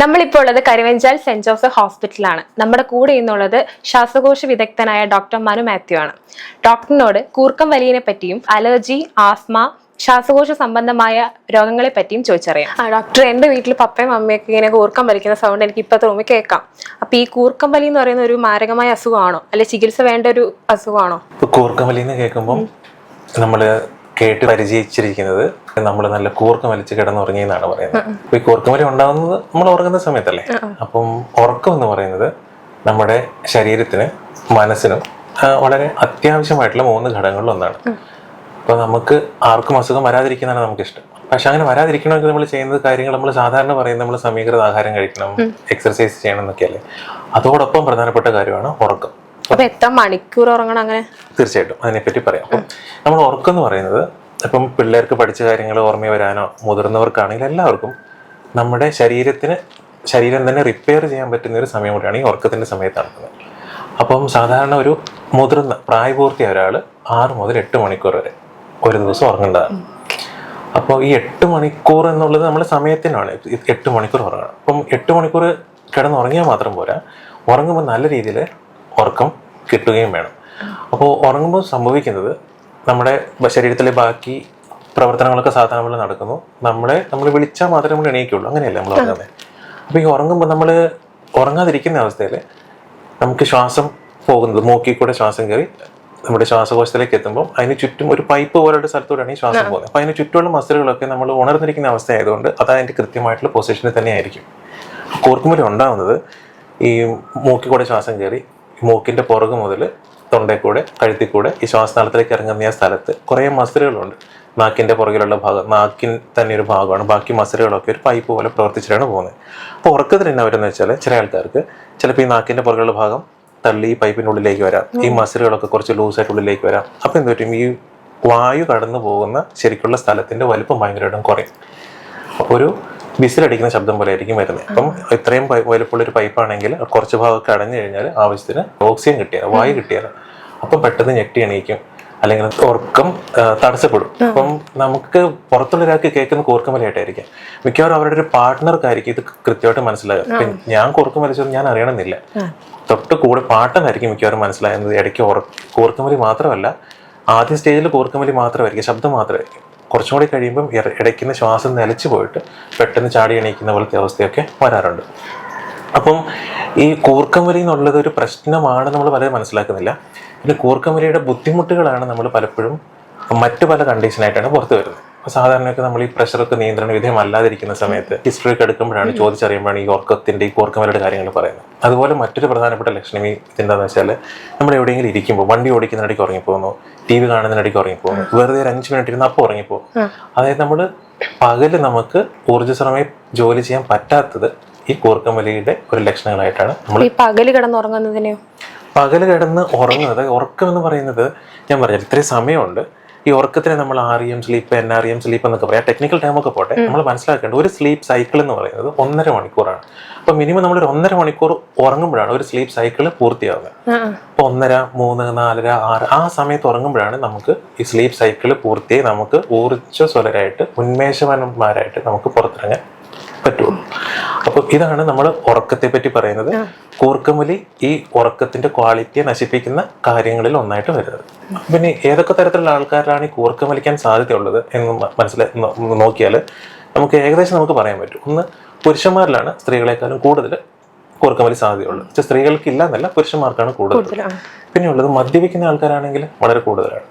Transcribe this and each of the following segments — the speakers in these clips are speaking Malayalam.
നമ്മളിപ്പോൾ ഉള്ളത് കരുവഞ്ചാൽ സെന്റ് ജോസഫ് ഹോസ്പിറ്റലാണ് നമ്മുടെ കൂടെ ഇന്നുള്ളത് ശ്വാസകോശ വിദഗ്ധനായ ഡോക്ടർ മനു മാത്യു ആണ്. ഡോക്ടറിനോട് കൂർക്കം വലിയനെ പറ്റിയും അലർജി ആസ്മ ശ്വാസകോശ സംബന്ധമായ രോഗങ്ങളെ പറ്റിയും ചോദിച്ചറിയാം. ആ ഡോക്ടർ എന്റെ വീട്ടിൽ പപ്പയും അമ്മയൊക്കെ ഇങ്ങനെ കൂർക്കം വലിക്കുന്ന സൗണ്ട് എനിക്ക് ഇപ്പോഴത്തെ റൂമിൽ കേൾക്കാം. അപ്പൊ ഈ കൂർക്കം വലി എന്ന് പറയുന്ന ഒരു മാരകമായ അസുഖമാണോ? അല്ലെ ചികിത്സ വേണ്ട ഒരു അസുഖമാണോ? കൂർക്കം വലി എന്ന് കേൾക്കുമ്പോൾ നമ്മൾ കേട്ട് പരിചയിച്ചിരിക്കുന്നത് നമ്മൾ നല്ല കൂർക്കം വലിച്ച് കിടന്നുറങ്ങി എന്നാണ് പറയുന്നത്. അപ്പൊ ഈ കൂർക്കമലി ഉണ്ടാകുന്നത് നമ്മൾ ഉറങ്ങുന്ന സമയത്തല്ലേ? അപ്പം ഉറക്കം എന്ന് പറയുന്നത് നമ്മുടെ ശരീരത്തിന് മനസ്സിനും വളരെ അത്യാവശ്യമായിട്ടുള്ള മൂന്ന് ഘടകങ്ങളിൽ ഒന്നാണ്. അപ്പൊ നമുക്ക് ആർക്കും അസുഖം വരാതിരിക്കുന്നതാണ് നമുക്ക് ഇഷ്ടം പക്ഷെ അങ്ങനെ വരാതിരിക്കണമെങ്കിൽ നമ്മൾ ചെയ്യുന്ന കാര്യങ്ങൾ നമ്മൾ സാധാരണ പറയുന്നത് നമ്മൾ സമീകൃത ആഹാരം കഴിക്കണം എക്സർസൈസ് ചെയ്യണം എന്നൊക്കെയല്ലേ? അതോടൊപ്പം പ്രധാനപ്പെട്ട കാര്യമാണ് ഉറക്കം. അപ്പൊ എത്ര മണിക്കൂർ ഉറങ്ങണം അങ്ങനെ? തീർച്ചയായിട്ടും. അതിനെപ്പറ്റി പറയാം. അപ്പം നമ്മൾ ഉറക്കം എന്ന് പറയുന്നത് ഇപ്പം പിള്ളേർക്ക് പഠിച്ച കാര്യങ്ങൾ ഓർമ്മ വരാനോ മുതിർന്നവർക്കാണെങ്കിൽ എല്ലാവർക്കും നമ്മുടെ ശരീരത്തിന് ശരീരം തന്നെ റിപ്പയർ ചെയ്യാൻ പറ്റുന്ന ഒരു സമയം കൂടിയാണ് ഈ ഉറക്കത്തിന്റെ സമയത്ത് നടക്കുന്നത്. അപ്പം സാധാരണ ഒരു മുതിർന്ന പ്രായപൂർത്തിയ ഒരാൾ ആറ് മുതൽ എട്ട് മണിക്കൂർ വരെ ഒരു ദിവസം ഉറങ്ങേണ്ടതാണ്. അപ്പോൾ ഈ എട്ട് മണിക്കൂർ എന്നുള്ളത് നമ്മുടെ സമയത്തിനാണ്. എട്ട് മണിക്കൂർ ഉറങ്ങണം. അപ്പം എട്ട് മണിക്കൂർ കിടന്നുറങ്ങിയാൽ മാത്രം പോരാ. ഉറങ്ങുമ്പോൾ നല്ല രീതിയിൽ ഉറക്കം കിട്ടുകയും വേണം. അപ്പോൾ ഉറങ്ങുമ്പോൾ സംഭവിക്കുന്നത് നമ്മുടെ ശരീരത്തിലെ ബാക്കി പ്രവർത്തനങ്ങളൊക്കെ സാധാരണ പോലെ നടക്കുന്നു. നമ്മളെ നമ്മൾ വിളിച്ചാൽ മാത്രമേ നമ്മൾ എണീക്കുള്ളൂ. അങ്ങനെയല്ല നമ്മൾ ഉറങ്ങുന്നത്? അപ്പോൾ ഈ ഉറങ്ങുമ്പോൾ നമ്മൾ ഉറങ്ങാതിരിക്കുന്ന അവസ്ഥയിൽ നമുക്ക് ശ്വാസം പോകുന്നത് മൂക്കിൽ കൂടെ ശ്വാസം കയറി നമ്മുടെ ശ്വാസകോശത്തിലേക്ക് എത്തുമ്പോൾ അതിന് ചുറ്റും ഒരു പൈപ്പ് പോലുള്ള സ്ഥലത്തൂടെയാണ് ഈ ശ്വാസം പോകുന്നത്. അപ്പോൾ അതിന് ചുറ്റുമുള്ള മസിലുകളൊക്കെ നമ്മൾ ഉണർന്നിരിക്കുന്ന അവസ്ഥ ആയതുകൊണ്ട് അത് അതിന്റെ കൃത്യമായിട്ടുള്ള പൊസിഷനിൽ തന്നെയായിരിക്കും. കൂർക്കുമുല ഉണ്ടാവുന്നത് ഈ മൂക്കിൽ കൂടെ ശ്വാസം കയറി മൂക്കിന്റെ പുറകു മുതൽ തൊണ്ടയിൽ കൂടെ കഴുത്തിൽ കൂടെ ഈ ശ്വാസനാളത്തിലേക്ക് ഇറങ്ങുന്ന ആ സ്ഥലത്ത് കുറേ മസിലുകളുണ്ട്. നാക്കിന്റെ പുറകിലുള്ള ഭാഗം നാക്കിൻ തന്നെ ഒരു ഭാഗമാണ്. ബാക്കി മസിലുകളൊക്കെ ഒരു പൈപ്പ് പോലെ പ്രവർത്തിച്ചിട്ടാണ് പോകുന്നത്. അപ്പോൾ ഉറക്കത്തിൽ തന്നെ അവരെന്ന് വെച്ചാൽ ചില ആൾക്കാർക്ക് ചിലപ്പോൾ ഈ നാക്കിന്റെ പുറകിലുള്ള ഭാഗം തള്ളി ഈ പൈപ്പിന്റെ ഉള്ളിലേക്ക് വരാം. ഈ മസിലുകളൊക്കെ കുറച്ച് ലൂസായിട്ട് ഉള്ളിലേക്ക് വരാം. അപ്പോൾ എന്ത് പറ്റും? ഈ വായു കടന്നു പോകുന്ന ശരിക്കുള്ള സ്ഥലത്തിന്റെ വലുപ്പം ഭയങ്കരമായിട്ടും കുറയും. ഒരു വിസിലടിക്കുന്ന ശബ്ദം പോലെ ആയിരിക്കും വരുന്നത്. അപ്പം ഇത്രയും വലുപ്പമുള്ള ഒരു പൈപ്പാണെങ്കിൽ കുറച്ച് ഭാഗമൊക്കെ അടഞ്ഞു കഴിഞ്ഞാൽ ആവശ്യത്തിന് ഓക്സിജൻ കിട്ടിയാൽ വായു കിട്ടിയാൽ അപ്പം പെട്ടെന്ന് ഞെട്ടി എണീക്കും. അല്ലെങ്കിൽ ഉറക്കം തടസ്സപ്പെടും. അപ്പം നമുക്ക് പുറത്തുള്ള ഒരാൾക്ക് കേൾക്കുന്ന കൂർക്കം വലിയായിട്ടായിരിക്കും മിക്കവാറും അവരുടെ ഒരു പാർട്ട്ണർക്കായിരിക്കും ഇത് കൃത്യമായിട്ട് മനസ്സിലാകുക ഇപ്പം ഞാൻ കൂർക്കം വലിച്ചത് ഞാൻ അറിയണമെന്നില്ല. തൊട്ട് കൂടെ പാട്ടെന്നായിരിക്കും മിക്കവാറും മനസ്സിലാകുന്നത്. ഇടയ്ക്ക് കൂർക്കമലി മാത്രമല്ല ആദ്യ സ്റ്റേജിൽ കൂർക്കമലി മാത്രമായിരിക്കും ശബ്ദം മാത്രമായിരിക്കും. കുറച്ചും കൂടി കഴിയുമ്പം ഇടയ്ക്ക് ഇടയ്ക്കുന്ന ശ്വാസം നിലച്ചു പോയിട്ട് പെട്ടെന്ന് ചാടി എണീക്കുന്ന പോലത്തെ അവസ്ഥയൊക്കെ വരാറുണ്ട്. അപ്പം ഈ കൂർക്കം വലി എന്നുള്ളത് ഒരു പ്രശ്നമാണ് നമ്മൾ പലരും മനസ്സിലാക്കുന്നില്ല. പിന്നെ കൂർക്കം വലിയുടെ ബുദ്ധിമുട്ടുകളാണ് നമ്മൾ പലപ്പോഴും മറ്റു പല കണ്ടീഷനായിട്ടാണ് പുറത്തു വരുന്നത്. അപ്പോൾ സാധാരണയൊക്കെ നമ്മൾ ഈ പ്രഷറൊക്കെ നിയന്ത്രണ വിധേയമല്ലാതിരിക്കുന്ന സമയത്ത് ഹിസ്റ്ററി ഒക്കെ എടുക്കുമ്പോഴാണ് ചോദിച്ചറിയുമ്പോഴാണ് ഈ ഓർക്കത്തിന്റെ ഈ കോർക്കമലയുടെ കാര്യങ്ങൾ പറയുന്നത്. അതുപോലെ മറ്റൊരു പ്രധാനപ്പെട്ട ലക്ഷണം ഈ എന്താണെന്ന് വെച്ചാൽ നമ്മൾ എവിടെയെങ്കിലും ഇരിക്കുമ്പോൾ വണ്ടി ഓടിക്കുന്നതിനിടയ്ക്ക് ഉറങ്ങിപ്പോകുന്നു ടി വി കാണുന്നതിനിടയ്ക്ക് ഉറങ്ങിപ്പോകുന്നു വെറുതെ ഒരു അഞ്ച് മിനിറ്റ് ഇരുന്ന് അപ്പോൾ ഉറങ്ങിപ്പോകും. അതായത് നമ്മൾ പകൽ നമുക്ക് ഊർജസ്വലമായി ജോലി ചെയ്യാൻ പറ്റാത്തത് ഈ കൂർക്കമലിയുടെ ഒരു ലക്ഷണങ്ങളായിട്ടാണ് നമ്മൾ ഈ പകൽ കിടന്നുറങ്ങുന്നതിനെയോ പകൽ കിടന്ന് ഉറങ്ങുന്നത് ഉറക്കം എന്ന് പറയുന്നത് ഞാൻ പറഞ്ഞു ഇത്രയും സമയമുണ്ട്. ഈ ഉറക്കത്തിനെ നമ്മൾ R M sleep N R M sleep എന്നൊക്കെ പറയാം. ടെക്നിക്കൽ ടൈമൊക്കെ പോട്ടെ. നമ്മൾ മനസ്സിലാക്കേണ്ട ഒരു സ്ലീപ്പ് സൈക്കിൾ എന്ന് പറയുന്നത് ഒന്നര മണിക്കൂറാണ്. അപ്പൊ മിനിമം നമ്മൾ ഒരു ഒന്നര മണിക്കൂർ ഉറങ്ങുമ്പോഴാണ് ഒരു സ്ലീപ്പ് സൈക്കിൾ പൂർത്തിയാവുന്നത്. അപ്പോൾ ഒന്നര മൂന്ന് നാലര ആറ് ആ സമയത്ത് ഉറങ്ങുമ്പോഴാണ് നമുക്ക് ഈ സ്ലീപ്പ് സൈക്കിൾ പൂർത്തിയായി നമുക്ക് ഊർജസ്വലരായിട്ട് ഉന്മേഷവാന്മാരായിട്ട് നമുക്ക് പുറത്തിറങ്ങാൻ പറ്റുള്ളൂ. അപ്പോൾ ഇതാണ് നമ്മൾ ഉറക്കത്തെ പറ്റി പറയുന്നത് കൂർക്കമുലി ഈ ഉറക്കത്തിന്റെ ക്വാളിറ്റിയെ നശിപ്പിക്കുന്ന കാര്യങ്ങളിൽ ഒന്നായിട്ട് വരുന്നത്. പിന്നെ ഏതൊക്കെ തരത്തിലുള്ള ആൾക്കാരിലാണ് ഈ കൂർക്കമലിക്കാൻ സാധ്യതയുള്ളത് എന്ന് മ- മനസ്സിലാ നോക്കിയാൽ നമുക്ക് ഏകദേശം നമുക്ക് പറയാൻ പറ്റും. ഒന്ന് പുരുഷന്മാരിലാണ് സ്ത്രീകളെക്കാളും കൂടുതൽ കൂർക്കമലി സാധ്യതയുള്ളത്. പക്ഷെ സ്ത്രീകൾക്ക് ഇല്ല എന്നല്ല പുരുഷന്മാർക്കാണ് കൂടുതൽ. പിന്നെ ഉള്ളത് മദ്യപിക്കുന്ന ആൾക്കാരാണെങ്കിൽ വളരെ കൂടുതലാണ്.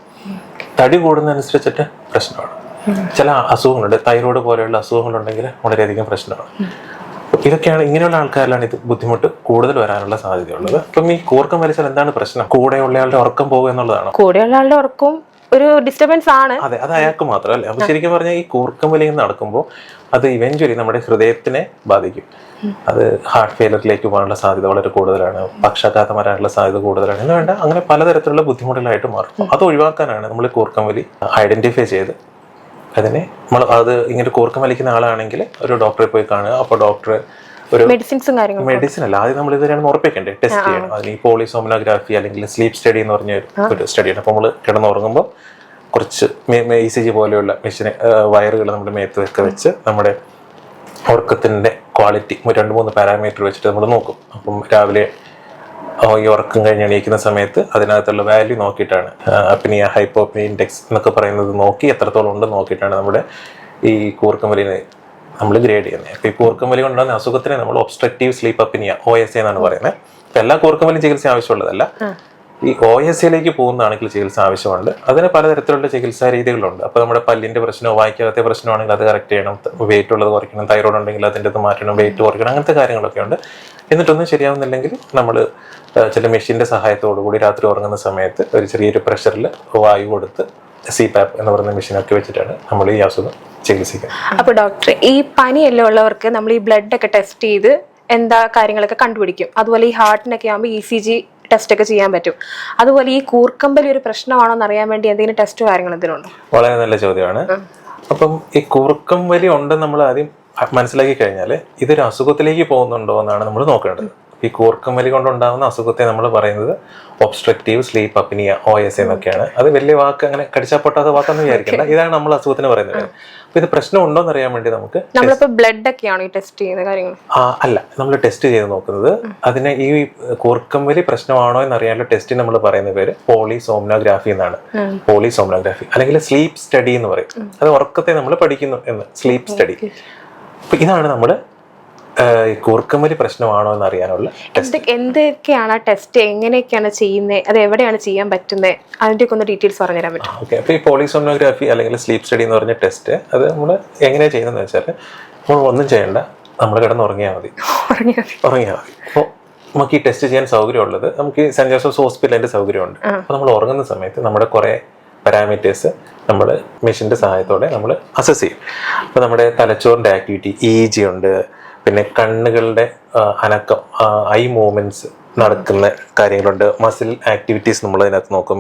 തടി കൂടുന്നതനുസരിച്ചിട്ട് പ്രശ്നമാണ്. ചില അസുഖങ്ങളുണ്ട്. തൈറോയ്ഡ് പോലെയുള്ള അസുഖങ്ങളുണ്ടെങ്കിൽ വളരെയധികം പ്രശ്നമാണ്. ഇതൊക്കെയാണ് ഇങ്ങനെയുള്ള ആൾക്കാരിലാണ് ഇത് ബുദ്ധിമുട്ട് കൂടുതൽ വരാനുള്ള സാധ്യതയുള്ളത്. അപ്പം ഈ കൂർക്കം വലിച്ചാൽ എന്താണ് പ്രശ്നം? കൂടെയുള്ള ആളുടെ ഉറക്കം പോകുക എന്നുള്ളതാണ്? കൂടെയുള്ള ആളുടെ ഉറക്കവും ഒരു ഡിസ്റ്റർബൻസ് ആണ്. അതെ അത് അയാൾക്ക് മാത്രമല്ല അപ്പൊ ശരിക്കും പറഞ്ഞാൽ ഈ കൂർക്കം വലിയ നടക്കുമ്പോൾ അത് ഇവഞ്ച്വലി നമ്മുടെ ഹൃദയത്തിനെ ബാധിക്കും. അത് ഹാർട്ട് ഫെയിലറിലേക്ക് പോകാനുള്ള സാധ്യത വളരെ കൂടുതലാണ്. പക്ഷാഘാതം വരാനുള്ള സാധ്യത കൂടുതലാണ്. എന്ന് വേണ്ട അങ്ങനെ പലതരത്തിലുള്ള ബുദ്ധിമുട്ടുകളായിട്ട് മാറും. അത് ഒഴിവാക്കാനാണ് നമ്മൾ കൂർക്കം വലി ഐഡന്റിഫൈ ചെയ്ത് അതിനെ നമ്മൾ അത് ഇങ്ങനെ കൂർക്കം വലിക്കുന്ന ആളാണെങ്കിൽ ഒരു ഡോക്ടറെ പോയി കാണുക. അപ്പോൾ ഡോക്ടർ ഒരു മെഡിസിൻസും കാര്യങ്ങളും മെഡിസിൻ അല്ല ആദ്യം നമ്മൾ ഇത് രണ്ടും ഉറപ്പിക്കേണ്ടത്. ടെസ്റ്റ് ചെയ്യണം. അതിന് ഈ പോളിസോമനോഗ്രാഫി അല്ലെങ്കിൽ സ്ലീപ്പ് സ്റ്റഡി എന്ന് പറഞ്ഞ ഒരു- സ്റ്റഡി സ്റ്റഡിയാണ് അപ്പോൾ നമ്മൾ കിടന്നുറങ്ങുമ്പോൾ കുറച്ച് ഇ സി ജി പോലെയുള്ള മെഷീൻ വയറുകൾ നമ്മുടെ മേത്ത് ഒക്കെ വെച്ച് നമ്മുടെ ഉറക്കത്തിന്റെ ക്വാളിറ്റി രണ്ട് മൂന്ന് പാരാമീറ്റർ വെച്ചിട്ട് നമ്മൾ നോക്കും. അപ്പം രാവിലെ ഈ ഉറക്കം കഴിഞ്ഞ് എണീക്കുന്ന സമയത്ത് അതിനകത്തുള്ള വാല്യൂ നോക്കിയിട്ടാണ്. അപ്പനിയ ഹൈപ്പോപ്പിനിയ ഇൻഡെക്സ് എന്നൊക്കെ പറയുന്നത് നോക്കി എത്രത്തോളം ഉണ്ട് നോക്കിയിട്ടാണ് നമ്മുടെ ഈ കൂർക്കം വലിനെ നമ്മൾ ഗ്രേഡ് ചെയ്യുന്നത്. അപ്പോൾ ഈ കൂർക്കം വലി കൊണ്ടുവന്ന അസുഖത്തിനെ നമ്മൾ obstructive sleep apnoea O S എന്നാണ് പറയുന്നത്. എല്ലാ കൂർക്കം വലിയും ചികിത്സ ആവശ്യമുള്ളതല്ല ഈ ഒ എസ് സിയിലേക്ക് പോകുന്നതാണെങ്കിൽ ചികിത്സ ആവശ്യമുണ്ട്. അതിന് പലതരത്തിലുള്ള ചികിത്സാ രീതികളുണ്ട്. അപ്പോൾ നമ്മുടെ പല്ലിന്റെ പ്രശ്നമോ വായിക്കാത്ത പ്രശ്നമാണെങ്കിൽ അത് കറക്റ്റ് ചെയ്യണം. വെയിറ്റ് ഉള്ളത് കുറയ്ക്കണം. തൈറോയ്ഡ് ഉണ്ടെങ്കിൽ അതിന്റെ അത് മാറ്റണം. വെയിറ്റ് കുറയ്ക്കണം. അങ്ങനത്തെ കാര്യങ്ങളൊക്കെ ഉണ്ട്. എന്നിട്ടൊന്നും ശരിയാവുന്നില്ലെങ്കിൽ നമ്മൾ ചില മെഷീന്റെ സഹായത്തോടു കൂടി രാത്രി ഉറങ്ങുന്ന സമയത്ത് ഒരു ചെറിയൊരു പ്രഷറിൽ വായു കൊടുത്ത് സി പാപ്പ് എന്ന് പറയുന്ന മെഷീനൊക്കെ വെച്ചിട്ടാണ് നമ്മൾ ഈ അസുഖം ചികിത്സിക്കുന്നത് അപ്പോൾ ഡോക്ടർ ഈ പനിയെല്ലാം ഉള്ളവർക്ക് നമ്മൾ ഈ ബ്ലഡ് ഒക്കെ ടെസ്റ്റ് ചെയ്ത് എന്താ കാര്യങ്ങളൊക്കെ കണ്ടുപിടിക്കും. അതുപോലെ ഈ ഹാർട്ടിനൊക്കെ ആകുമ്പോൾ ഇ സി ജി ടെസ്റ്റ് ഒക്കെ ചെയ്യാൻ പറ്റും. അതുപോലെ ഈ കൂർക്കമ്പലി ഒരു പ്രശ്നമാണോ എന്ന് അറിയാൻ വേണ്ടി എന്തെങ്കിലും ടെസ്റ്റ് കാര്യങ്ങൾ എന്തെങ്കിലും വളരെ നല്ല ചോദ്യമാണ്. അപ്പം ഈ കൂർക്കമ്പലി വലി ഉണ്ടെന്ന് നമ്മൾ ആദ്യം മനസ്സിലാക്കി കഴിഞ്ഞാൽ ഇതൊരു അസുഖത്തിലേക്ക് പോകുന്നുണ്ടോ എന്നാണ് നമ്മൾ നോക്കേണ്ടത്. ഈ കൂർക്കും വലി കൊണ്ടുണ്ടാകുന്ന അസുഖത്തെ നമ്മൾ പറയുന്നത് obstructive sleep apnoea O S എന്നൊക്കെയാണ്. അത് വലിയ വാക്ക് അങ്ങനെ കടിച്ചാൽ പൊട്ടാത്ത വാക്കെന്ന് വിചാരിക്കണ്ട. ഇതാണ് നമ്മൾ അസുഖത്തിന് പറയുന്നത്. അപ്പൊ ഇത് പ്രശ്നം ഉണ്ടോ എന്ന് അറിയാൻ വേണ്ടി നമുക്ക് ബ്ലഡ് ഒക്കെയാണോ ഈ ടെസ്റ്റ് ചെയ്യുന്ന കാര്യങ്ങൾ അല്ല. നമ്മൾ ടെസ്റ്റ് ചെയ്ത് നോക്കുന്നത് അതിനെ ഈ കൂർക്കം വലി പ്രശ്നമാണോ എന്ന് അറിയാനുള്ള ടെസ്റ്റ് നമ്മൾ പറയുന്ന പേര് പോളിസോംനോഗ്രാഫി എന്നാണ്. പോളിസോംനോഗ്രാഫി അല്ലെങ്കിൽ സ്ലീപ്പ് സ്റ്റഡി എന്ന് പറയും. അത് ഉറക്കത്തെ നമ്മൾ പഠിക്കുന്നു എന്ന്. സ്ലീപ്പ് സ്റ്റഡി ഇതാണ് നമ്മൾ ഈ കൂർക്കം പ്രശ്നമാണോ എന്ന് അറിയാനുള്ള എന്തൊക്കെയാണ് ആ ടെസ്റ്റ് എങ്ങനെയൊക്കെയാണ് ചെയ്യുന്നത് അത് എവിടെയാണ് ചെയ്യാൻ പറ്റുന്നത് അതിന്റെയൊക്കെ ഒന്ന് ഡീറ്റെയിൽസ് പറഞ്ഞുതരാൻ പറ്റും. ഓക്കെ അപ്പോൾ ഈ പോളിസോണോഗ്രാഫി അല്ലെങ്കിൽ സ്ലീപ്പ് സ്റ്റഡി എന്ന് പറഞ്ഞ ടെസ്റ്റ് അത് നമ്മൾ എങ്ങനെയാണ് ചെയ്യുന്നതെന്ന് വെച്ചാൽ നമ്മൾ ഒന്നും ചെയ്യേണ്ട നമ്മൾ കിടന്ന് ഉറങ്ങിയാൽ മതി. ഉറങ്ങിയാൽ മതി. അപ്പോൾ നമുക്ക് ഈ ടെസ്റ്റ് ചെയ്യാൻ സൗകര്യമുള്ളത് നമുക്ക് ഈ സെന്റ് ജോസഫ്സ് ഹോസ്പിറ്റലിന്റെ സൗകര്യമുണ്ട്. അപ്പോൾ നമ്മൾ ഉറങ്ങുന്ന സമയത്ത് നമ്മുടെ കുറേ പാരാമീറ്റേഴ്സ് നമ്മൾ മെഷീന്റെ സഹായത്തോടെ നമ്മൾ അസസ് ചെയ്യും. അപ്പോൾ നമ്മുടെ തലച്ചോറിന്റെ ആക്ടിവിറ്റി ഇ ജി ഉണ്ട് പിന്നെ കണ്ണുകളുടെ അനക്കം ഐ മൂവ്മെന്റ്സ് നടക്കുന്ന കാര്യങ്ങളുണ്ട്. മസിൽ ആക്ടിവിറ്റീസ് നമ്മൾ അതിനകത്ത് നോക്കും.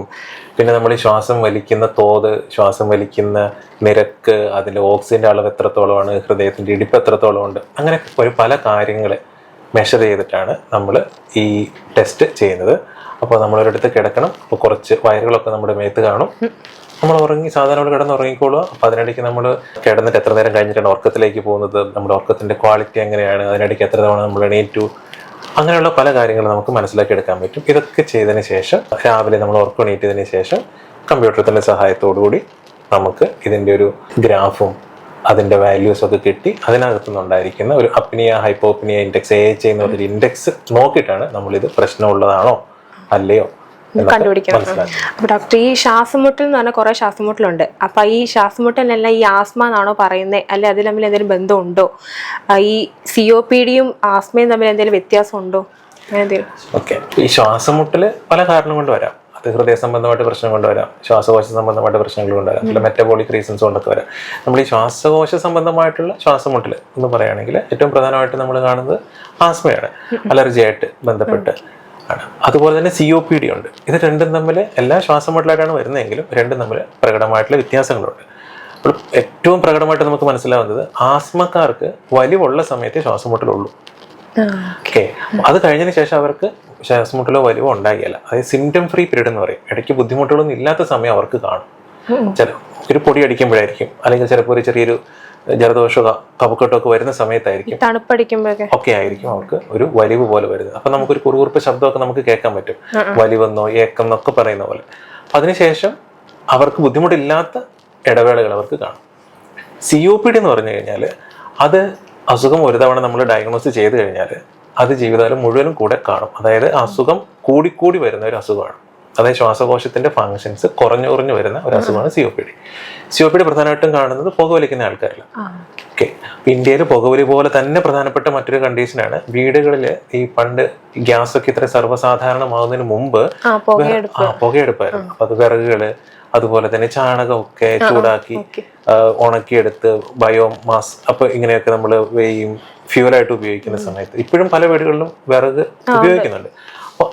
പിന്നെ നമ്മൾ ശ്വാസം വലിക്കുന്ന തോത് ശ്വാസം വലിക്കുന്ന നിരക്ക് അതിന്റെ ഓക്സിജന്റെ അളവ് എത്രത്തോളമാണ് ഹൃദയത്തിന്റെ ഇടിപ്പ് എത്രത്തോളം ഉണ്ട് അങ്ങനെ ഒരു പല കാര്യങ്ങൾ മെഷർ ചെയ്തിട്ടാണ് നമ്മൾ ഈ ടെസ്റ്റ് ചെയ്യുന്നത്. അപ്പോൾ നമ്മളൊരിടത്ത് കിടക്കണം അപ്പോൾ കുറച്ച് വയറുകളൊക്കെ നമ്മുടെ മേത്ത് കാണും. നമ്മൾ ഉറങ്ങി സാധാരണ നമ്മൾ കിടന്ന് ഉറങ്ങിക്കോളുക. അപ്പൊ അതിനിടയ്ക്ക് നമ്മൾ കിടന്നിട്ട് എത്ര നേരം കഴിഞ്ഞിട്ടാണ് ഉറക്കത്തിലേക്ക് പോകുന്നത്? നമ്മുടെ ഉറക്കത്തിന്റെ ക്വാളിറ്റി എങ്ങനെയാണ്? അതിനിടയ്ക്ക് എത്ര തവണ നമ്മൾ എണീറ്റു? അങ്ങനെയുള്ള പല കാര്യങ്ങളും നമുക്ക് മനസ്സിലാക്കി എടുക്കാൻ പറ്റും. ഇതൊക്കെ ചെയ്തതിന് ശേഷം രാവിലെ നമ്മൾ ഉറക്കം എണീറ്റതിന് ശേഷം കമ്പ്യൂട്ടറിന്റെ സഹായത്തോടു കൂടി നമുക്ക് ഇതിന്റെ ഒരു ഗ്രാഫും അതിന്റെ വാല്യൂസ് ഒക്കെ കിട്ടി. അതിനകത്തു നിന്നുണ്ടായിരിക്കുന്ന ഒരു apnoea hypopnoea index A H എന്ന് പറഞ്ഞൊരു ഇൻഡെക്സ് നോക്കിയിട്ടാണ് നമ്മളിത് പ്രശ്നമുള്ളതാണോ അല്ലയോ? കണ്ടുപിടിക്കണം. അപ്പൊ ഡോക്ടർ ഈ ശ്വാസമുട്ടൽ എന്ന് പറഞ്ഞാൽ കുറെ ശ്വാസമുട്ടലുണ്ട്. അപ്പൊ ഈ ശ്വാസമുട്ടലെല്ലാം ഈ ആസ്മ എന്നാണോ പറയുന്നത് അല്ലെ അതിൽ തമ്മിൽ എന്തെങ്കിലും ബന്ധമുണ്ടോ? ഉണ്ടോ ഈ സി ഒ പി ഡിയും ആസ്മയും തമ്മിൽ എന്തെങ്കിലും വ്യത്യാസം ഉണ്ടോ ഓക്കെ. ഈ ശ്വാസമുട്ടൽ പല കാരണം കൊണ്ട് വരാം. അത് ഹൃദയ സംബന്ധമായിട്ട് പ്രശ്നം കൊണ്ടുവരാം ശ്വാസകോശ സംബന്ധമായിട്ട് പ്രശ്നങ്ങൾ കൊണ്ടുവരാം അല്ലെങ്കിൽ അല്ല മെറ്റബോളിക് റീസൺസ് കൊണ്ടൊക്കെ വരാം. നമ്മൾ ഈ ശ്വാസകോശ സംബന്ധമായിട്ടുള്ള ശ്വാസമുട്ടൽ എന്ന് പറയുകയാണെങ്കിൽ ഏറ്റവും പ്രധാനമായിട്ട് നമ്മൾ കാണുന്നത് ആസ്മയാണ്. അലർജി ആയിട്ട് ബന്ധപ്പെട്ട്. ആണ്. അതുപോലെ തന്നെ സി ഒ പി ഡി ഉണ്ട്. ഇത് രണ്ടും തമ്മിൽ എല്ലാ ശ്വാസമുട്ടലായിട്ടാണ് വരുന്നതെങ്കിലും രണ്ടും തമ്മിൽ പ്രകടമായിട്ടുള്ള വ്യത്യാസങ്ങളുണ്ട്. അപ്പോൾ ഏറ്റവും പ്രകടമായിട്ട് നമുക്ക് മനസ്സിലാവുന്നത് ആസ്മക്കാർക്ക് വലിവുള്ള സമയത്ത് ശ്വാസമുട്ടലുള്ളൂ. ഓക്കെ അത് കഴിഞ്ഞതിന് ശേഷം അവർക്ക് ശ്വാസമുട്ടലോ വലിവോ ഉണ്ടാകില്ല അതായത് സിംറ്റം ഫ്രീ പീരീഡ് എന്ന് പറയും. ഇടയ്ക്ക് ബുദ്ധിമുട്ടുകളൊന്നും ഇല്ലാത്ത സമയം അവർക്ക് കാണും. ചില ഒരു പൊടി അടിക്കുമ്പോഴായിരിക്കും. അല്ലെങ്കിൽ ചിലപ്പോൾ ഒരു ചെറിയൊരു ജലദോഷമോ കപക്കെട്ടൊക്കെ വരുന്ന സമയത്തായിരിക്കും. തണുപ്പടിക്കുമ്പോഴൊക്കെ. ഒക്കെ ആയിരിക്കും അവർക്ക് ഒരു വലിവ് പോലെ വരുന്നത്. അപ്പൊ നമുക്കൊരു കുറുകുറുപ്പ് ശബ്ദമൊക്കെ നമുക്ക് കേൾക്കാൻ പറ്റും. വലിവെന്നോ ഏക്കം എന്നൊക്കെ പറയുന്ന പോലെ. അതിനുശേഷം അവർക്ക് ബുദ്ധിമുട്ടില്ലാത്ത ഇടവേളകൾ അവർക്ക് കാണും. സി ഒ പി ഡി എന്ന് പറഞ്ഞു കഴിഞ്ഞാൽ അത് അസുഖം ഒരു തവണ നമ്മൾ ഡയഗ്നോസ് ചെയ്ത് കഴിഞ്ഞാൽ അത് ജീവിതകാലം മുഴുവനും കൂടെ കാണും. അതായത് അസുഖം കൂടിക്കൂടി വരുന്ന ഒരു അസുഖമാണ്. അതായത് ശ്വാസകോശത്തിന്റെ ഫങ്ഷൻസ് കുറഞ്ഞു കുറഞ്ഞു വരുന്ന ഒരു അസുഖമാണ് C O P D C O P D പ്രധാനമായിട്ടും കാണുന്നത് പുകവലിക്കുന്ന ആൾക്കാരിൽ ഓക്കെ ഇന്ത്യയിൽ പുകവലി പോലെ തന്നെ പ്രധാനപ്പെട്ട മറ്റൊരു കണ്ടീഷനാണ് വീടുകളിൽ ഈ പണ്ട് ഗ്യാസ് ഒക്കെ ഇത്ര സർവസാധാരണമാകുന്നതിന് മുമ്പ് പുകയെടുപ്പായിരുന്നു അപ്പൊ അത് വിറകുകൾ അതുപോലെ തന്നെ ചാണകമൊക്കെ ചൂടാക്കി ഉണക്കിയെടുത്ത് ബയോ ബയോമാസ് അപ്പൊ ഇങ്ങനെയൊക്കെ നമ്മൾ വെയും ഫ്യൂലായിട്ട് ഉപയോഗിക്കുന്ന സമയത്ത് ഇപ്പോഴും പല വീടുകളിലും വിറക് ഉപയോഗിക്കുന്നുണ്ട്.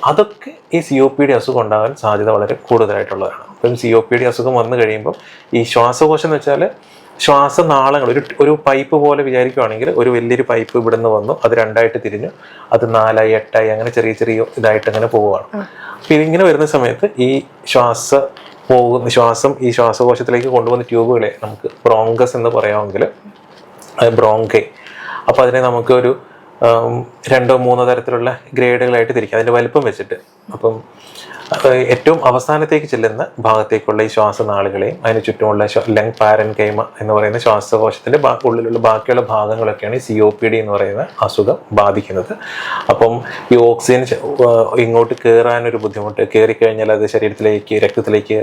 അതൊക്കെ ഈ സി ഒ പി ഡി അസുഖം ഉണ്ടാകാൻ സാധ്യത വളരെ കൂടുതലായിട്ടുള്ളതാണ്. അപ്പം സി ഒ പി ഡി അസുഖം വന്നു കഴിയുമ്പോൾ ഈ ശ്വാസകോശം എന്ന് വെച്ചാൽ ശ്വാസനാളങ്ങൾ ഒരു ഒരു പൈപ്പ് പോലെ വിചാരിക്കുവാണെങ്കിൽ ഒരു വലിയൊരു പൈപ്പ് ഇവിടുന്ന് വന്നു അത് രണ്ടായിട്ട് തിരിഞ്ഞു അത് നാലായി എട്ടായി അങ്ങനെ ചെറിയ ചെറിയ ഇതായിട്ട് അങ്ങനെ പോവുകയാണ്. അപ്പം ഇതിങ്ങനെ വരുന്ന സമയത്ത് ഈ ശ്വാസ പോകുന്ന ശ്വാസം ഈ ശ്വാസകോശത്തിലേക്ക് കൊണ്ടുവന്ന ട്യൂബുകളെ നമുക്ക് ബ്രോങ്കസ് എന്ന് പറയാമെങ്കിൽ ബ്രോങ്കെ. അപ്പോൾ അതിനെ നമുക്ക് ഒരു രണ്ടോ മൂന്നോ തരത്തിലുള്ള ഗ്രേഡുകളായിട്ട് തിരിക്കുക അതിന്റെ വലിപ്പം വെച്ചിട്ട്. അപ്പം ഏറ്റവും അവസാനത്തേക്ക് ചെല്ലുന്ന ഭാഗത്തേക്കുള്ള ഈ ശ്വാസനാളുകളെയും അതിന് ചുറ്റുമുള്ള ലങ് പാരൻ കൈമ എന്ന് പറയുന്ന ശ്വാസകോശത്തിന്റെ ഉള്ളിലുള്ള ബാക്കിയുള്ള ഭാഗങ്ങളൊക്കെയാണ് ഈ സി ഒ പി ഡി എന്ന് പറയുന്ന അസുഖം ബാധിക്കുന്നത്. അപ്പം ഈ ഓക്സിജൻ ഇങ്ങോട്ട് കയറാനൊരു ബുദ്ധിമുട്ട് കയറിക്കഴിഞ്ഞാൽ അത് ശരീരത്തിലേക്ക് രക്തത്തിലേക്ക്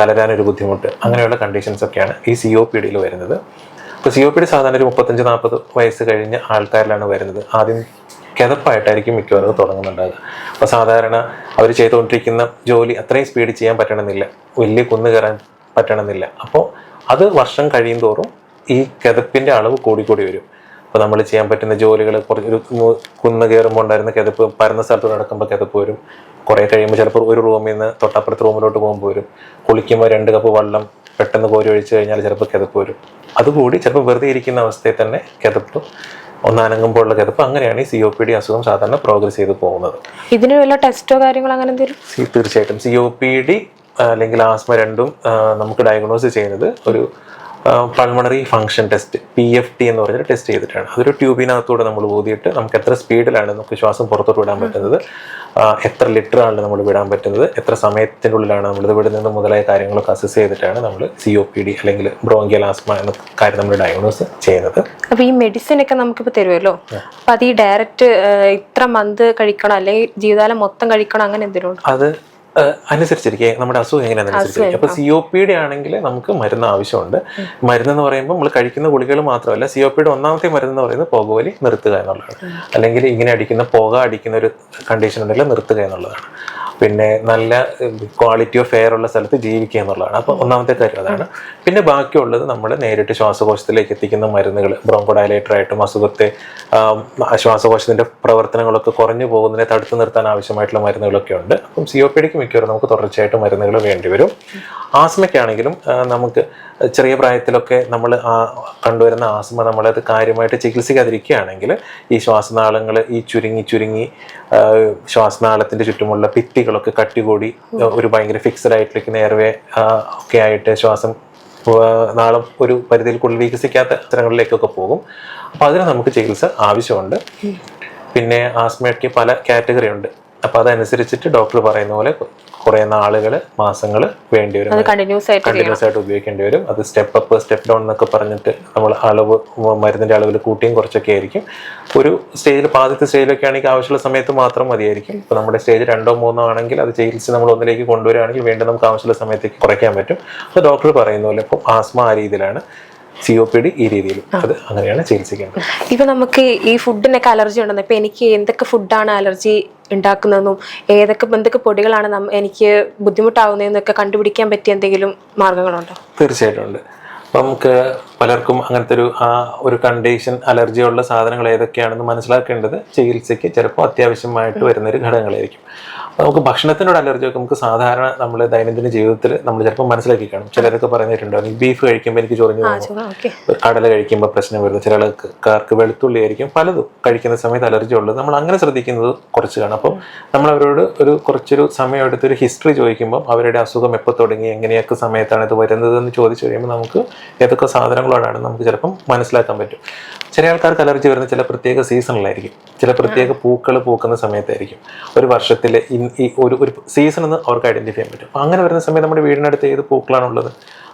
കലരാനൊരു ബുദ്ധിമുട്ട് അങ്ങനെയുള്ള കണ്ടീഷൻസ് ഒക്കെയാണ് ഈ സി ഒ പി ഡിയിൽ വരുന്നത്. ഇപ്പോൾ സി ഒ പി ഡി സാധാരണ ഒരു മുപ്പത്തഞ്ച് നാൽപ്പത് വയസ്സ് കഴിഞ്ഞ ആൾക്കാരിലാണ് വരുന്നത്. ആദ്യം കിതപ്പായിട്ടായിരിക്കും മിക്കവാറും തുടങ്ങുന്നുണ്ടാകുക അപ്പോൾ സാധാരണ അവർ ചെയ്തുകൊണ്ടിരിക്കുന്ന ജോലി അത്രയും സ്പീഡ് ചെയ്യാൻ പറ്റണമെന്നില്ല. വലിയ കുന്നു കയറാൻ പറ്റണമെന്നില്ല. അപ്പോൾ അത് വർഷം കഴിയും തോറും ഈ കിതപ്പിന്റെ അളവ് കൂടിക്കൂടി വരും. അപ്പോൾ നമ്മൾ ചെയ്യാൻ പറ്റുന്ന ജോലികൾ കുറച്ച് ഒരു കുന്ന് കയറുമ്പോൾ ഉണ്ടായിരുന്ന കിതപ്പ് പരന്ന സ്ഥലത്ത് നടക്കുമ്പോൾ കിതപ്പ് വരും. കുറേ കഴിയുമ്പോൾ ചിലപ്പോൾ ഒരു റൂമിൽ നിന്ന് തൊട്ടപ്പുറത്ത് റൂമിലോട്ട് പോകുമ്പോൾ വരും. കുളിക്കുമ്പോൾ രണ്ട് കപ്പ് വെള്ളം പെട്ടെന്ന് കോരി ഒഴിച്ച് കഴിഞ്ഞാൽ ചിലപ്പോൾ കിതപ്പ് വരും. അതുകൂടി ചിലപ്പോൾ വെറുതെ ഇരിക്കുന്ന അവസ്ഥയിൽ തന്നെ കിതപ്പ് ഒന്നനങ്ങുമ്പോൾ ഉള്ള കിതപ്പ് അങ്ങനെയാണ് ഈ സി ഒ പി ഡി അസുഖം സാധാരണ പ്രോഗ്രസ് ചെയ്ത് പോകുന്നത്. ഇതിന് വല്ല ടെസ്റ്റോ കാര്യങ്ങളോ അങ്ങനെ തീർച്ചയായിട്ടും. സി ഒ പി ഡി അല്ലെങ്കിൽ ആസ്മ രണ്ടും നമുക്ക് ഡയഗ്നോസ് ചെയ്യുന്നത് ഒരു pulmonary function test P F T എന്ന് പറഞ്ഞൊരു ടെസ്റ്റ് ചെയ്തിട്ടാണ്. അതൊരു ട്യൂബിനകത്തൂടെ നമ്മൾ ഊതിയിട്ട് നമുക്ക് എത്ര സ്പീഡിലാണ് നമുക്ക് ശ്വാസം പുറത്തോട്ട് വിടാൻ പറ്റുന്നത് എത്ര ലിറ്റർ ആണ് നമ്മൾ വിടാൻ പറ്റുന്നത് എത്ര സമയത്തിന്റെ ഉള്ളിലാണ് നമ്മളിത് വിടുന്നത് മുതലായ കാര്യങ്ങളൊക്കെ അസസ് ചെയ്തിട്ടാണ് നമ്മൾ സി ഒ പി ഡി അല്ലെങ്കിൽ ബ്രോങ്കിയൽ ആസ്മ എന്ന കാര്യം നമ്മൾ ഡയഗ്നോസ് ചെയ്യുന്നത്. അപ്പോൾ ഈ മെഡിസിൻ ഒക്കെ നമുക്കിപ്പോൾ തരുമല്ലോ അപ്പൊ അത് ഈ ഡയറക്റ്റ് ഇത്ര മന്ത് കഴിക്കണം അല്ലെങ്കിൽ ജീവിതകാലം മൊത്തം കഴിക്കണം അങ്ങനെ എന്തെങ്കിലും അത് ഏഹ്, അനുസരിച്ചിരിക്കും. നമ്മുടെ അസുഖം എങ്ങനെയാണ് അനുസരിച്ചിരിക്കുക അപ്പൊ സി ഒ പി ഡി ആണെങ്കിൽ നമുക്ക് മരുന്ന് ആവശ്യമുണ്ട്. മരുന്ന് എന്ന് പറയുമ്പോൾ നമ്മൾ കഴിക്കുന്ന ഗുളികകൾ മാത്രമല്ല സി ഒ പി ഡി ഒന്നാമത്തെ മരുന്ന് എന്ന് പറയുന്നത് പുകവലി നിർത്തുക എന്നുള്ളതാണ്. അല്ലെങ്കിൽ ഇങ്ങനെ അടിക്കുന്ന പുക അടിക്കുന്ന ഒരു കണ്ടീഷൻ ഉണ്ടെങ്കിൽ നിർത്തുക എന്നുള്ളതാണ്. പിന്നെ നല്ല ക്വാളിറ്റി ഓഫ് എയർ ഉള്ള സ്ഥലത്ത് ജീവിക്കുക എന്നുള്ളതാണ്. അപ്പോൾ ഒന്നാമത്തെ കാര്യം അതാണ്. പിന്നെ ബാക്കിയുള്ളത് നമ്മൾ നേരിട്ട് ശ്വാസകോശത്തിലേക്ക് എത്തിക്കുന്ന മരുന്നുകൾ ബ്രോങ്കോഡയലേറ്റർ ആയിട്ടും അസുഖത്തെ ശ്വാസകോശത്തിന്റെ പ്രവർത്തനങ്ങളൊക്കെ കുറഞ്ഞു പോകുന്നതിനെ തടുത്തു നിർത്താൻ ആവശ്യമായിട്ടുള്ള മരുന്നുകളൊക്കെ ഉണ്ട്. അപ്പം സി ഒ പി ഡിക്ക് മിക്കവാറും നമുക്ക് തുടർച്ചയായിട്ട് മരുന്നുകൾ വേണ്ടി വരും. ആസ്മയ്ക്കാണെങ്കിലും നമുക്ക് ചെറിയ പ്രായത്തിലൊക്കെ നമ്മൾ കണ്ടുവരുന്ന ആസ്മ നമ്മളത് കാര്യമായിട്ട് ചികിത്സിക്കാതിരിക്കുകയാണെങ്കിൽ ഈ ശ്വാസനാളങ്ങൾ ഈ ചുരുങ്ങി ചുരുങ്ങി ശ്വാസനാളത്തിന്റെ ചുറ്റുമുള്ള ചുറ്റുമുള്ള ഭിത്തികളൊക്കെ കട്ടി കൂടി ഒരു ഭയങ്കര ഫിക്സഡ് ആയിട്ടിരിക്കുന്ന എയർവേ ഒക്കെ ആയിട്ട് ശ്വാസം നാളെ ഒരു പരിധിയിൽ വികസിക്കാത്ത സ്ഥലങ്ങളിലേക്കൊക്കെ പോകും. അപ്പോൾ അതിന് നമുക്ക് ചികിത്സ ആവശ്യമുണ്ട്. പിന്നെ ആസ്മയ്ക്ക് പല കാറ്റഗറി ഉണ്ട്. അപ്പോൾ അതനുസരിച്ചിട്ട് ഡോക്ടർ പറയുന്ന പോലെ കുറേ നാളുകൾ മാസങ്ങൾ വേണ്ടി വരും. കണ്ടിന്യൂസ് ആയിട്ട് കണ്ടിന്യൂസ് ആയിട്ട് ഉപയോഗിക്കേണ്ടി വരും. അത് സ്റ്റെപ്പ് അപ്പ് സ്റ്റെപ്പ് ഡൗൺ എന്നൊക്കെ പറഞ്ഞിട്ട് നമ്മൾ അളവ് മരുന്നിന്റെ അളവിൽ കൂട്ടിയും കുറച്ചൊക്കെ ആയിരിക്കും. ഒരു സ്റ്റേജിൽ ആദ്യത്തെ സ്റ്റേജിലൊക്കെ ആണെങ്കിൽ ആവശ്യമുള്ള സമയത്ത് മാത്രം മതിയായിരിക്കും. ഇപ്പോൾ നമ്മുടെ സ്റ്റേജ് രണ്ടോ മൂന്നോ ആണെങ്കിൽ അത് ചികിത്സ നമ്മൾ ഒന്നിലേക്ക് കൊണ്ടുവരികയാണെങ്കിൽ വീണ്ടും നമുക്ക് ആവശ്യമുള്ള സമയത്തേക്ക് കുറയ്ക്കാൻ പറ്റും. അപ്പോൾ ഡോക്ടർ പറയുന്ന പോലെ ഇപ്പോൾ ആസ്മ ആ രീതിയിലാണ്. സി ഒ പി ഡി ഈ രീതിയിൽ അത് അങ്ങനെയാണ് ചികിത്സിക്കേണ്ടത്. ഇപ്പൊ നമുക്ക് ഈ ഫുഡിനൊക്കെ അലർജി ഉണ്ടെന്ന് ഇപ്പൊ എനിക്ക് എന്തൊക്കെ ഫുഡാണ് അലർജി ഉണ്ടാക്കുന്നതെന്നും ഏതൊക്കെ എന്തൊക്കെ പൊടികളാണ് എനിക്ക് ബുദ്ധിമുട്ടാവുന്നതെന്നൊക്കെ കണ്ടുപിടിക്കാൻ പറ്റിയ എന്തെങ്കിലും മാർഗങ്ങളുണ്ടോ? തീർച്ചയായിട്ടും ഉണ്ട്. നമുക്ക് പലർക്കും അങ്ങനത്തെ ഒരു ആ ഒരു കണ്ടീഷൻ അലർജിയുള്ള ഉള്ള സാധനങ്ങൾ ഏതൊക്കെയാണെന്ന് മനസ്സിലാക്കേണ്ടത് ചികിത്സയ്ക്ക് ചിലപ്പോൾ അത്യാവശ്യമായിട്ട് വരുന്ന ഒരു ഘടകങ്ങളായിരിക്കും നമുക്ക് ഭക്ഷണത്തിനോട് അലർജി ഒക്കെ നമുക്ക് സാധാരണ നമ്മുടെ ദൈനംദിന ജീവിതത്തിൽ നമ്മൾ ചിലപ്പോൾ മനസ്സിലാക്കി കാണും. ചിലരൊക്കെ പറഞ്ഞിട്ടുണ്ടാവും ഈ ബീഫ് കഴിക്കുമ്പോൾ എനിക്ക് ചൊറിഞ്ഞു പോകും കടല കഴിക്കുമ്പോൾ പ്രശ്നം വരുന്നു. ചില ആൾക്കാർക്ക് വെളുത്തുള്ളി ആയിരിക്കും പലതും കഴിക്കുന്ന സമയത്ത് അലർജി ഉള്ളത്. നമ്മൾ അങ്ങനെ ശ്രദ്ധിക്കുന്നത് കുറച്ച് കാണും. അപ്പം നമ്മൾ അവരോട് ഒരു കുറച്ചൊരു സമയം എടുത്ത് ഒരു ഹിസ്റ്ററി ചോദിക്കുമ്പോൾ അവരുടെ അസുഖം എപ്പോൾ തുടങ്ങി എങ്ങനെയൊക്കെ സമയത്താണ് ഇത് വരുന്നത് എന്ന് ചോദിച്ചു കഴിയുമ്പോൾ നമുക്ക് ഏതൊക്കെ സാധനങ്ങളോടാണ് നമുക്ക് ചിലപ്പം മനസ്സിലാക്കാൻ പറ്റും. ചില ആൾക്കാർക്ക് അലർജി വരുന്ന ചില പ്രത്യേക സീസണിലായിരിക്കും. ചില പ്രത്യേക പൂക്കൾ പൂക്കുന്ന സമയത്തായിരിക്കും. ഒരു വർഷത്തിലെ ഈ ഒരു ഒരു സീസൺ എന്ന് അവർക്ക് ഐഡന്റിഫൈ ചെയ്യാൻ പറ്റും. അങ്ങനെ വരുന്ന സമയത്ത് നമ്മുടെ വീടിനടുത്ത് ഏത് പൂക്കളാണുള്ളത്?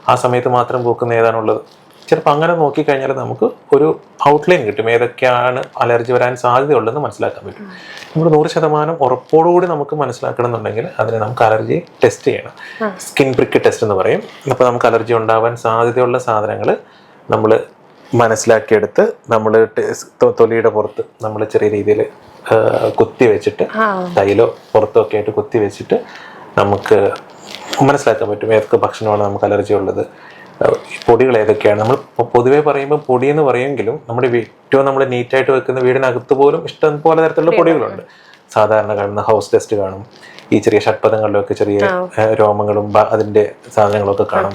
ആ സമയത്ത് മാത്രം പൂക്കുന്ന ഏതാണുള്ളത്? ചിലപ്പോൾ അങ്ങനെ നോക്കിക്കഴിഞ്ഞാൽ നമുക്ക് ഒരു ഔട്ട്ലൈൻ കിട്ടും. ഏതൊക്കെയാണ് അലർജി വരാൻ സാധ്യതയുള്ളതെന്ന് മനസ്സിലാക്കാൻ പറ്റും. നമ്മൾ നൂറ് ശതമാനം ഉറപ്പോടുകൂടി നമുക്ക് മനസ്സിലാക്കണമെന്നുണ്ടെങ്കിൽ അതിന് നമുക്ക് അലർജി ടെസ്റ്റ് ചെയ്യണം. സ്കിൻ പ്രിക്ക് ടെസ്റ്റ് എന്ന് പറയും. അപ്പോൾ നമുക്ക് അലർജി ഉണ്ടാവാൻ സാധ്യതയുള്ള സാധനങ്ങൾ നമ്മൾ മനസ്സിലാക്കിയെടുത്ത് നമ്മൾ തൊലിയുടെ പുറത്ത് നമ്മൾ ചെറിയ രീതിയിൽ കുത്തി വെച്ചിട്ട് തൈലോ പുറത്തോ ഒക്കെ ആയിട്ട് കുത്തി വെച്ചിട്ട് നമുക്ക് മനസ്സിലാക്കാൻ പറ്റും. ഏതൊക്കെ ഭക്ഷണമാണ് നമുക്ക് അലർജി ഉള്ളത്. പൊടികൾ ഏതൊക്കെയാണ്? നമ്മൾ പൊതുവേ പറയുമ്പോൾ പൊടി എന്ന് പറയുമെങ്കിലും നമ്മുടെ ഏറ്റവും നമ്മൾ നീറ്റായിട്ട് വെക്കുന്ന വീടിനകത്ത് പോലും ഇഷ്ടം പോലെ തരത്തിലുള്ള പൊടികളുണ്ട്. സാധാരണ കാണുന്ന ഹൗസ് ഡസ്റ്റ് കാണും. ഈ ചെറിയ ഷഡ്പഥങ്ങളിലൊക്കെ ചെറിയ രോമങ്ങളും അതിന്റെ സാധനങ്ങളൊക്കെ കാണും.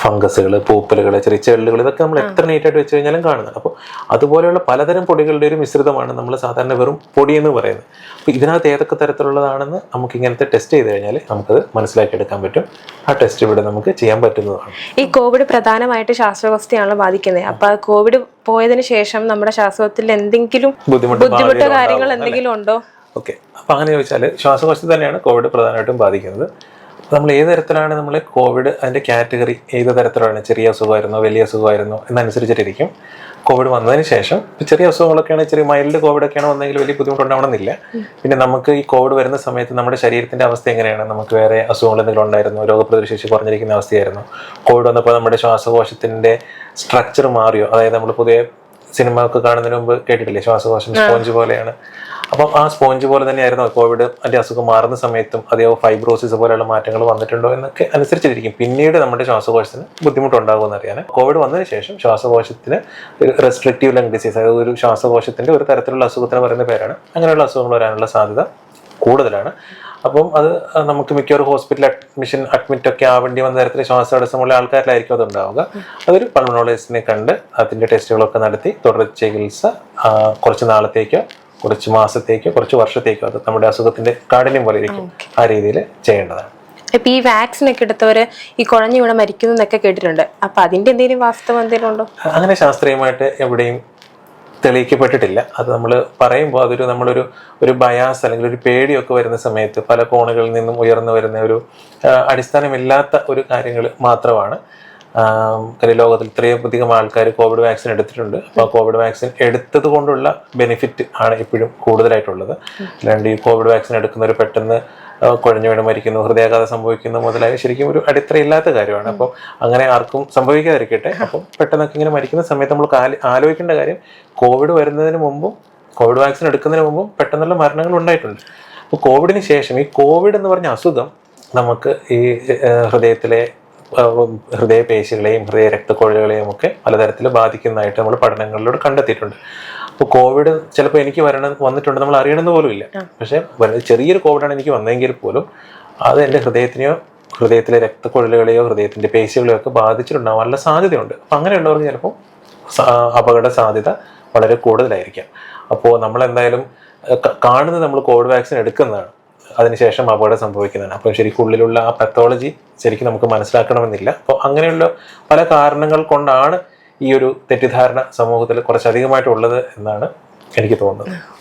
ഫംഗസുകൾ പൂപ്പലുകൾ ചെറിയ ചെള്ളുകൾ ഇതൊക്കെ നമ്മൾ എത്ര നീറ്റായിട്ട് വെച്ച് കഴിഞ്ഞാലും കാണുന്നുണ്ട്. അപ്പോൾ അതുപോലെയുള്ള പലതരം പൊടികളുടെ ഒരു മിശ്രിതമാണ് നമ്മൾ സാധാരണ വെറും പൊടി എന്ന് പറയുന്നത്. അപ്പോൾ ഇതിനകത്ത് ഏതൊക്കെ തരത്തിലുള്ളതാണെന്ന് നമുക്ക് ഇങ്ങനത്തെ ടെസ്റ്റ് ചെയ്ത് കഴിഞ്ഞാൽ നമുക്കത് മനസ്സിലാക്കി എടുക്കാൻ പറ്റും. ആ ടെസ്റ്റ് ഇവിടെ നമുക്ക് ചെയ്യാൻ പറ്റുന്നതാണ്. ഈ കോവിഡ് പ്രധാനമായിട്ട് ശ്വാസവ്യവസ്ഥയാണല്ലോ ബാധിക്കുന്നത്. അപ്പോൾ കോവിഡ് പോയതിനു ശേഷം നമ്മുടെ ശ്വാസത്തിൽ എന്തെങ്കിലും ബുദ്ധിമുട്ട് ബുദ്ധിമുട്ടോ കാര്യങ്ങൾ എന്തെങ്കിലും ഉണ്ടോ? ഓക്കെ. അപ്പോൾ അങ്ങനെ ചോദിച്ചാൽ ശ്വാസകോശത്തെ തന്നെയാണ് കോവിഡ് പ്രധാനമായിട്ടും ബാധിക്കുന്നത്. നമ്മൾ ഏത് തരത്തിലാണ് നമ്മൾ കോവിഡ് അതിന്റെ കാറ്റഗറി ഏത് തരത്തിലാണ് ചെറിയ അസുഖമായിരുന്നോ വലിയ അസുഖമായിരുന്നോ എന്നനുസരിച്ചിട്ടിരിക്കും. കോവിഡ് വന്നതിന് ശേഷം ചെറിയ അസുഖങ്ങളൊക്കെയാണ് ചെറിയ മൈൽഡ് കോവിഡ് ഒക്കെയാണ് വന്നെങ്കിൽ വലിയ ബുദ്ധിമുട്ടുണ്ടാവണമെന്നില്ല. പിന്നെ നമുക്ക് ഈ കോവിഡ് വരുന്ന സമയത്ത് നമ്മുടെ ശരീരത്തിന്റെ അവസ്ഥ എങ്ങനെയാണ്? നമുക്ക് വേറെ അസുഖങ്ങൾ എന്തെങ്കിലും ഉണ്ടായിരുന്നു? രോഗപ്രതിരോധ ശേഷി കുറഞ്ഞിരിക്കുന്ന അവസ്ഥയായിരുന്നു? കോവിഡ് വന്നപ്പോൾ നമ്മുടെ ശ്വാസകോശത്തിന്റെ സ്ട്രക്ചർ മാറിയോ? അതായത് നമ്മൾ പുതിയ സിനിമ ഒക്കെ കാണുന്നതിന് മുമ്പ് കേട്ടിട്ടില്ലേ? ശ്വാസകോശം സ്പോഞ്ച് പോലെയാണ്. അപ്പം ആ സ്പോഞ്ച് പോലെ തന്നെയായിരുന്നു കോവിഡ് അതിന്റെ അസുഖം മാറുന്ന സമയത്തും അതേ ഫൈബ്രോസിസ് പോലെയുള്ള മാറ്റങ്ങൾ വന്നിട്ടുണ്ടോ എന്നൊക്കെ അനുസരിച്ചിരിക്കും. പിന്നീട് നമ്മുടെ ശ്വാസകോശത്തിന് ബുദ്ധിമുട്ടുണ്ടാകുമെന്ന് അറിയാൻ കോവിഡ് വന്നതിന് ശേഷം ശ്വാസകോശത്തിന് റെസ്ട്രിക്റ്റീവ് ലങ് ഡിസീസ് അതായത് ഒരു ശ്വാസകോശത്തിന്റെ ഒരു തരത്തിലുള്ള അസുഖത്തിന് പറയുന്ന പേരാണ്. അങ്ങനെയുള്ള അസുഖങ്ങൾ വരാനുള്ള സാധ്യത കൂടുതലാണ്. അപ്പം അത് നമുക്ക് മിക്കവാറും ഹോസ്പിറ്റൽ അഡ്മിഷൻ അഡ്മിറ്റ് ഒക്കെ ആവേണ്ടി വന്ന തരത്തിൽ ശ്വാസതടസ്സമുള്ള ആൾക്കാരിലായിരിക്കും അത് ഉണ്ടാവുക അതൊരു പൾമണോളജിസ്റ്റിനെ കണ്ട് അതിന്റെ ടെസ്റ്റുകളൊക്കെ നടത്തി തുടർ ചികിത്സ കുറച്ച് നാളത്തേക്കോ കുറച്ച് മാസത്തേക്കോ കുറച്ച് വർഷത്തേക്കോ അത് നമ്മുടെ അസുഖത്തിന്റെ കാഠിന്യം പോലെ ഇരിക്കും. ആ രീതിയിൽ ചെയ്യേണ്ടതാണ്. ഇപ്പൊ ഈ വാക്സിൻ ഒക്കെ എടുത്തവര് ഈ കുഴഞ്ഞു ഇവിടെ മരിക്കുന്നു എന്നൊക്കെ കേട്ടിട്ടുണ്ട്. അപ്പൊ അതിന്റെ എന്തെങ്കിലും വാസ്തവം എന്തെങ്കിലും ഉണ്ടോ? അങ്ങനെ ശാസ്ത്രീയമായിട്ട് എവിടെയും തെളിയിക്കപ്പെട്ടിട്ടില്ല. അത് നമ്മൾ പറയുമ്പോൾ അതൊരു നമ്മളൊരു ഒരു ബയാസ് അല്ലെങ്കിൽ ഒരു പേടിയൊക്കെ വരുന്ന സമയത്ത് പല കോണുകളിൽ നിന്നും ഉയർന്നു വരുന്ന ഒരു അടിസ്ഥാനമില്ലാത്ത ഒരു കാര്യങ്ങൾ മാത്രമാണ്. കാര്യം ലോകത്തിൽ ഇത്രയും അധികം ആൾക്കാർ കോവിഡ് വാക്സിൻ എടുത്തിട്ടുണ്ട്. അപ്പോൾ കോവിഡ് വാക്സിൻ എടുത്തത് കൊണ്ടുള്ള ബെനിഫിറ്റ് ആണ് ഇപ്പോഴും കൂടുതലായിട്ടുള്ളത്. അല്ലാണ്ട് ഈ കോവിഡ് വാക്സിൻ എടുക്കുന്നവർ പെട്ടെന്ന് കുഴഞ്ഞു വീണ് മരിക്കുന്നു ഹൃദയാഘാതം സംഭവിക്കുന്നു മുതലായ ശരിക്കും ഒരു അടിത്തറയില്ലാത്ത കാര്യമാണ്. അപ്പോൾ അങ്ങനെ ആർക്കും സംഭവിക്കാതിരിക്കട്ടെ. അപ്പം പെട്ടെന്നൊക്കെ ഇങ്ങനെ മരിക്കുന്ന സമയത്ത് നമ്മൾ ആല- ആലോചിക്കേണ്ട കാര്യം കോവിഡ് വരുന്നതിന് മുമ്പും കോവിഡ് വാക്സിൻ എടുക്കുന്നതിന് മുമ്പും പെട്ടെന്നുള്ള മരണങ്ങൾ ഉണ്ടായിട്ടുണ്ട്. അപ്പോൾ കോവിഡിന് ശേഷം ഈ കോവിഡ് എന്ന് പറഞ്ഞ അസുഖം നമുക്ക് ഈ ഹൃദയത്തിലെ ഹൃദയപേശികളെയും ഹൃദയ രക്തക്കൊഴലുകളെയും ഒക്കെ പലതരത്തിൽ ബാധിക്കുന്നതായിട്ട് നമ്മൾ പഠനങ്ങളിലൂടെ കണ്ടെത്തിയിട്ടുണ്ട്. അപ്പോൾ കോവിഡ് ചിലപ്പോൾ എനിക്ക് വരണം വന്നിട്ടുണ്ട് നമ്മൾ അറിയണമെന്ന് പോലും ഇല്ല. പക്ഷേ ചെറിയൊരു കോവിഡാണ് എനിക്ക് വന്നതെങ്കിൽ പോലും അത് എന്റെ ഹൃദയത്തിനെയോ ഹൃദയത്തിലെ രക്തക്കൊഴലുകളെയോ ഹൃദയത്തിന്റെ പേശികളെയോ ഒക്കെ ബാധിച്ചിട്ടുണ്ടാവാനുള്ള സാധ്യതയുണ്ട്. അപ്പം അങ്ങനെയുള്ളവർക്ക് ചിലപ്പോൾ അപകട സാധ്യത വളരെ കൂടുതലായിരിക്കാം. അപ്പോൾ നമ്മൾ എന്തായാലും കാണുന്നത് നമ്മൾ കോവിഡ് വാക്സിൻ എടുക്കുന്നതാണ്. അതിനുശേഷം അപകടം സംഭവിക്കുന്നതാണ്. അപ്പോൾ ശരിക്കും ഉള്ളിലുള്ള ആ പത്തോളജി ശരിക്കും നമുക്ക് മനസ്സിലാക്കണമെന്നില്ല. അപ്പോൾ അങ്ങനെയുള്ള പല കാരണങ്ങൾ കൊണ്ടാണ് ഈ ഒരു തെറ്റിദ്ധാരണ സമൂഹത്തിൽ കുറച്ചധികമായിട്ടുള്ളത് എന്നാണ് എനിക്ക് തോന്നുന്നത്.